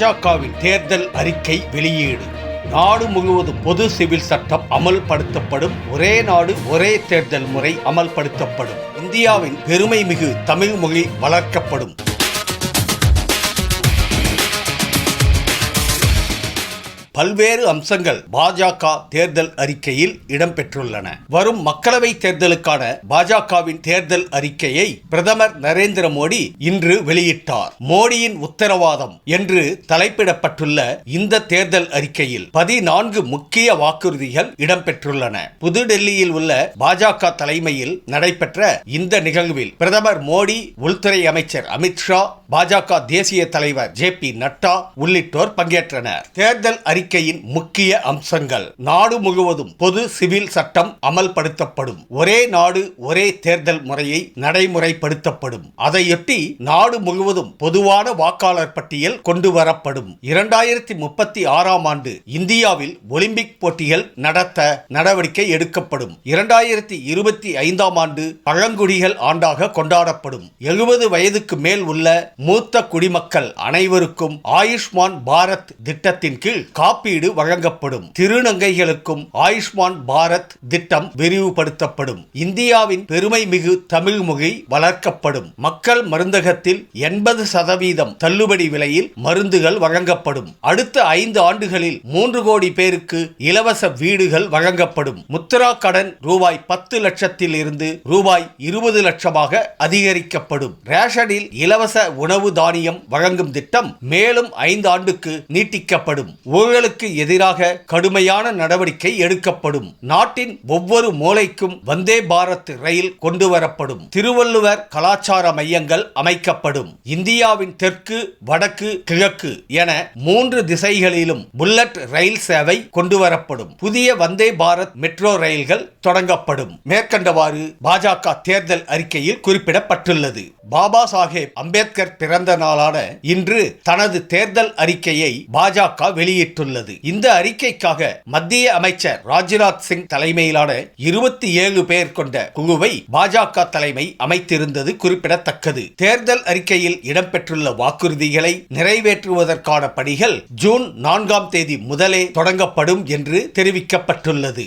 பாஜகவின் தேர்தல் அறிக்கை வெளியீடு. நாடு முழுவதும் பொது சிவில் சட்டம் அமல்படுத்தப்படும். ஒரே நாடு ஒரே தேர்தல் முறை அமல்படுத்தப்படும். இந்தியாவின் பெருமை மிகு தமிழ் மொழி வளர்க்கப்படும். பல்வேறு அம்சங்கள் பாஜக தேர்தல் அறிக்கையில் இடம்பெற்றுள்ளன. வரும் மக்களவை தேர்தலுக்கான பாஜகவின் தேர்தல் அறிக்கையை பிரதமர் நரேந்திர மோடி இன்று வெளியிட்டார். மோடியின் உத்தரவாதம் என்று தலைப்பிடப்பட்டுள்ள இந்த தேர்தல் அறிக்கையில் பதினான்கு முக்கிய வாக்குறுதிகள் இடம்பெற்றுள்ளன. புதுடெல்லியில் உள்ள பாஜக தலைமையில் நடைபெற்ற இந்த நிகழ்வில் பிரதமர் மோடி உள்துறை அமைச்சர் அமித்ஷா பாஜக தேசிய தலைவர் ஜே பி நட்டா உள்ளிட்டோர் பங்கேற்றனர். தேர்தல் அறிக்கையின் முக்கிய அம்சங்கள். நாடு முழுவதும் பொது சிவில் சட்டம் அமல்படுத்தப்படும். ஒரே நாடு ஒரே தேர்தல் முறையை நடைமுறைப்படுத்தப்படும். அதையொட்டி நாடு முழுவதும் பொதுவான வாக்காளர் பட்டியல் கொண்டு வரப்படும் இரண்டாயிரத்தி முப்பத்தி ஆறாம் ஆண்டு இந்தியாவில் ஒலிம்பிக் போட்டிகள் நடத்த நடவடிக்கை எடுக்கப்படும். இரண்டாயிரத்தி இருபத்தி ஐந்தாம் ஆண்டு பழங்குடிகள் ஆண்டாக கொண்டாடப்படும். எழுபது வயதுக்கு மேல் உள்ள மூத்த குடிமக்கள் அனைவருக்கும் ஆயுஷ்மான் பாரத் திட்டத்தின் கீழ் காப்பீடு வழங்கப்படும். திருநங்கைகளுக்கும் ஆயுஷ்மான் பாரத் திட்டம் விரிவுபடுத்தப்படும். இந்தியாவின் பெருமை மிகு தமிழ் மொழி வளர்க்கப்படும். மக்கள் மருந்தகத்தில் எண்பது சதவீதம் தள்ளுபடி விலையில் மருந்துகள் வழங்கப்படும். அடுத்த ஐந்து ஆண்டுகளில் மூன்று கோடி பேருக்கு இலவச வீடுகள் வழங்கப்படும். முத்ரா கடன் ரூபாய் பத்து லட்சத்தில் இருந்து ரூபாய் இருபது லட்சமாக அதிகரிக்கப்படும். ரேஷனில் இலவச உணவு உணவு தானியம் வழங்கும் திட்டம் மேலும் ஐந்து ஆண்டுக்கு நீட்டிக்கப்படும். ஊழலுக்கு எதிராக கடுமையான நடவடிக்கை எடுக்கப்படும். நாட்டின் ஒவ்வொரு மூலைக்கும் வந்தே பாரத் ரயில் கொண்டு வரப்படும் திருவள்ளுவர் கலாச்சார மையங்கள் அமைக்கப்படும். இந்தியாவின் தெற்கு வடக்கு கிழக்கு என மூன்று திசைகளிலும் புல்லட் ரயில் சேவை கொண்டு வரப்படும் புதிய வந்தே பாரத் மெட்ரோ ரயில்கள் தொடங்கப்படும். மேற்கண்டவாறு பாஜக தேர்தல் அறிக்கையில் குறிப்பிடப்பட்டுள்ளது. பாபா சாஹேப் அம்பேத்கர் பிறந்த நாளான இன்று தனது தேர்தல் அறிக்கையை பாஜக வெளியிட்டுள்ளது. இந்த அறிக்கைக்காக மத்திய அமைச்சர் ராஜ்நாத் சிங் தலைமையிலான இருபத்தி ஏழு பேர் கொண்ட குழுவை பாஜக தலைமை அமைத்திருந்தது குறிப்பிடத்தக்கது. தேர்தல் அறிக்கையில் இடம்பெற்றுள்ள வாக்குறுதிகளை நிறைவேற்றுவதற்கான பணிகள் ஜூன் நான்காம் தேதி முதலே தொடங்கப்படும் என்று தெரிவிக்கப்பட்டுள்ளது.